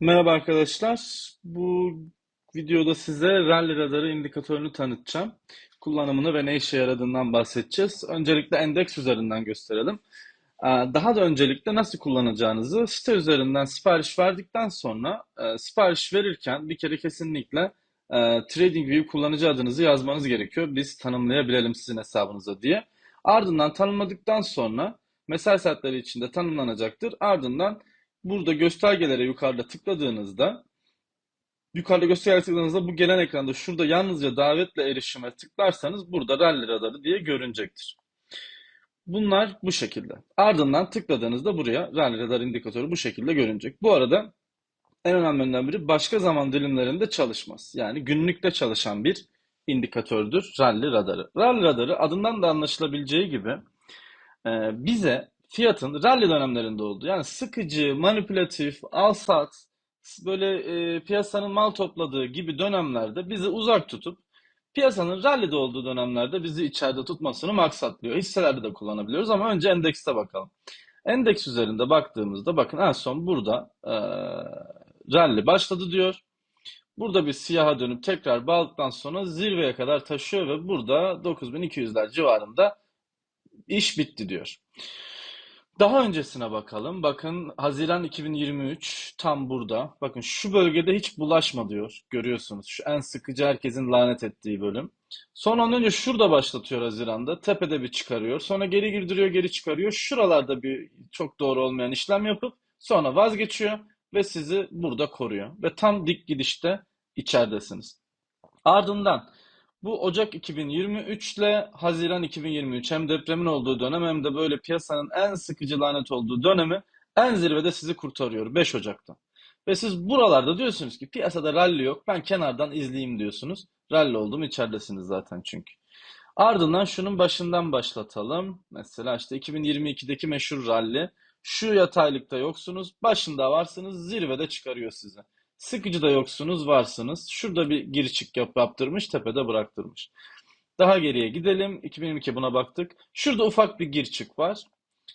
Merhaba arkadaşlar. Bu videoda size Rally Radarı indikatörünü tanıtacağım. Kullanımını ve ne işe yaradığından bahsedeceğiz. Öncelikle endeks üzerinden gösterelim. Ee, Daha da öncelikle nasıl kullanacağınızı site üzerinden sipariş verdikten sonra e, sipariş verirken bir kere kesinlikle e, TradingView kullanıcı adınızı yazmanız gerekiyor. Biz tanımlayabilelim sizin hesabınıza diye. Ardından tanımladıktan sonra mesai saatleri içinde tanımlanacaktır. Ardından burada göstergelere yukarıda tıkladığınızda yukarıda göstergelere tıkladığınızda bu gelen ekranda şurada yalnızca davetle erişime tıklarsanız burada rally radarı diye görünecektir. Bunlar bu şekilde. Ardından tıkladığınızda buraya rally radar indikatörü bu şekilde görünecek. Bu arada en önemlilerinden biri başka zaman dilimlerinde çalışmaz. Yani günlükte çalışan bir indikatördür rally radarı. Rally radarı adından da anlaşılabileceği gibi e, bize fiyatın rally dönemlerinde olduğu yani sıkıcı, manipülatif, al sat, böyle e, piyasanın mal topladığı gibi dönemlerde bizi uzak tutup piyasanın rallide olduğu dönemlerde bizi içeride tutmasını maksatlıyor. Hisselerde de kullanabiliyoruz ama önce endekste bakalım. Endeks üzerinde baktığımızda bakın en son burada e, rally başladı diyor. Burada bir siyaha dönüp tekrar bağladıktan sonra zirveye kadar taşıyor ve burada 9200'ler civarında iş bitti diyor. Daha öncesine bakalım. Bakın Haziran 2023 tam burada. Bakın şu bölgede hiç bulaşma diyor. Görüyorsunuz. Şu en sıkıcı herkesin lanet ettiği bölüm. Sonra ondan önce şurada başlatıyor Haziran'da. Tepede bir çıkarıyor. Sonra geri girdiriyor, geri çıkarıyor. Şuralarda bir çok doğru olmayan işlem yapıp sonra vazgeçiyor ve sizi burada koruyor. Ve tam dik gidişte içeridesiniz. Ardından bu Ocak 2023 ile Haziran 2023 hem depremin olduğu dönem hem de böyle piyasanın en sıkıcı lanet olduğu dönemi en zirvede sizi kurtarıyor 5 Ocak'ta. Ve siz buralarda diyorsunuz ki piyasada rally yok ben kenardan izleyeyim diyorsunuz. Rally oldum içeridesiniz zaten çünkü. Ardından şunun başından başlatalım. Mesela işte 2022'deki meşhur rally. Şu yataylıkta yoksunuz, başında varsınız, zirvede çıkarıyor sizi. Sıkıcı da yoksunuz, varsınız. Şurada bir gir çık yap, yaptırmış, tepede bıraktırmış. Daha geriye gidelim. 2022 buna baktık. Şurada ufak bir gir çık var.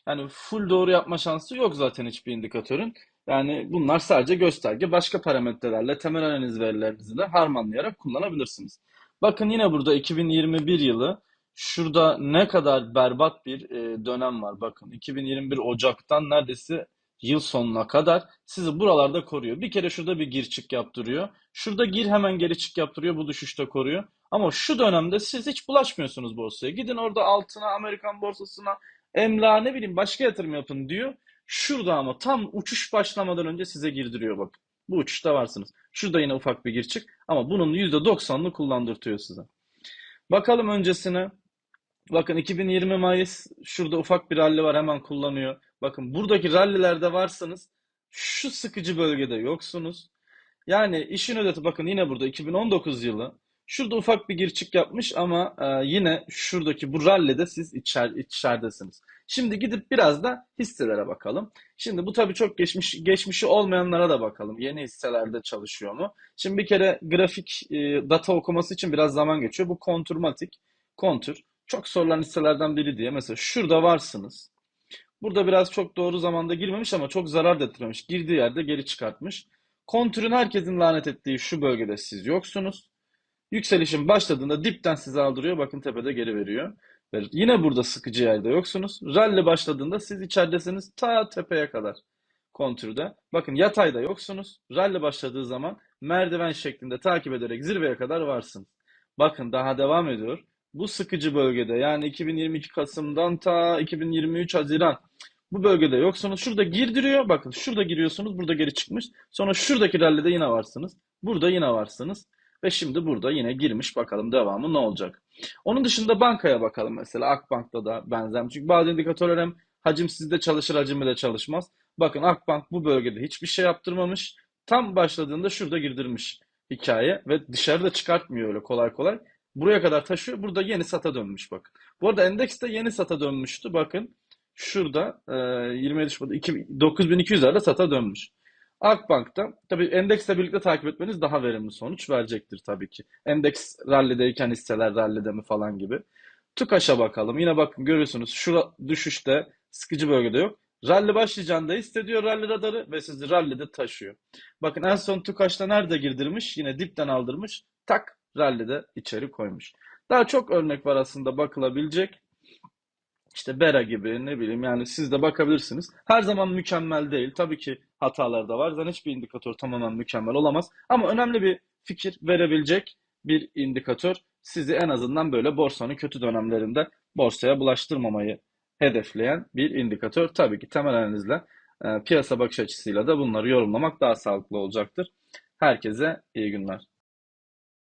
Yani full doğru yapma şansı yok zaten hiçbir indikatörün. Yani bunlar sadece gösterge. Başka parametrelerle temel analiz verilerinizi de harmanlayarak kullanabilirsiniz. Bakın yine burada 2021 yılı şurada ne kadar berbat bir e, dönem var. Bakın 2021 Ocak'tan neredeyse yıl sonuna kadar sizi buralarda koruyor. Bir kere şurada bir gir çık yaptırıyor. Şurada gir hemen geri çık yaptırıyor. Bu düşüşte koruyor. Ama şu dönemde siz hiç bulaşmıyorsunuz borsaya. Gidin orada altına, Amerikan borsasına, emlak ne bileyim başka yatırım yapın diyor. Şurada ama tam uçuş başlamadan önce size girdiriyor bak. Bu uçuşta varsınız. Şurada yine ufak bir gir çık ama bunun %90'ını kullandırtıyor size. Bakalım öncesine. Bakın 2020 Mayıs şurada ufak bir rally var hemen kullanıyor. Bakın buradaki rallilerde varsanız şu sıkıcı bölgede yoksunuz. Yani işin özeti bakın yine burada 2019 yılı. Şurada ufak bir gir çık yapmış ama e, yine şuradaki bu rallide siz içer, içeridesiniz. Şimdi gidip biraz da hisselere bakalım. Şimdi bu tabii çok geçmiş geçmişi olmayanlara da bakalım. Yeni hisselerde çalışıyor mu? Şimdi bir kere grafik e, data okuması için biraz zaman geçiyor. Bu konturmatik, kontur. Çok sorulan hisselerden biri diye. Mesela şurada varsınız. Burada biraz çok doğru zamanda girmemiş ama çok zarar da ettirmemiş. Girdiği yerde geri çıkartmış. Kontürün herkesin lanet ettiği şu bölgede siz yoksunuz. Yükselişin başladığında dipten sizi aldırıyor. Bakın tepede geri veriyor. Ve yine burada sıkıcı yerde yoksunuz. Rally başladığında siz içeridesiniz ta tepeye kadar kontürde. Bakın yatayda yoksunuz. Rally başladığı zaman merdiven şeklinde takip ederek zirveye kadar varsınız. Bakın daha devam ediyor. Bu sıkıcı bölgede yani 2022 Kasım'dan ta 2023 Haziran bu bölgede yoksunuz. Şurada girdiriyor. Bakın şurada giriyorsunuz. Burada geri çıkmış. Sonra şuradaki rallide yine varsınız. Burada yine varsınız. Ve şimdi burada yine girmiş. Bakalım devamı ne olacak. Onun dışında bankaya bakalım mesela. Akbank'ta da benzer. Çünkü bazı indikatörler hem hacimsizde çalışır, hacimli de çalışmaz. Bakın Akbank bu bölgede hiçbir şey yaptırmamış. Tam başladığında şurada girdirmiş hikaye ve dışarıda çıkartmıyor öyle kolay kolay. Buraya kadar taşıyor. Burada yeni sata dönmüş bakın. Bu arada endeks de yeni sata dönmüştü. Bakın şurada e, 27 Şubat 9200'lerde sata dönmüş. Akbank'ta tabii endeksle birlikte takip etmeniz daha verimli sonuç verecektir tabii ki. Endeks rallideyken hisseler rallide mi falan gibi. TÜKAŞ'a bakalım. Yine bakın görüyorsunuz şu düşüşte sıkıcı bölgede yok. Rally başlayacağında hissediyor rally radarı ve sizi rallide taşıyor. Bakın en son Tukaş'ta nerede girdirmiş? Yine dipten aldırmış. Tak rallide içeri koymuş. Daha çok örnek var aslında bakılabilecek. İşte Bera gibi ne bileyim yani siz de bakabilirsiniz. Her zaman mükemmel değil. Tabii ki hatalar da var. Zaten hiçbir indikatör tamamen mükemmel olamaz. Ama önemli bir fikir verebilecek bir indikatör sizi en azından böyle borsanın kötü dönemlerinde borsaya bulaştırmamayı hedefleyen bir indikatör. Tabii ki temel analizle e, piyasa bakış açısıyla da bunları yorumlamak daha sağlıklı olacaktır. Herkese iyi günler.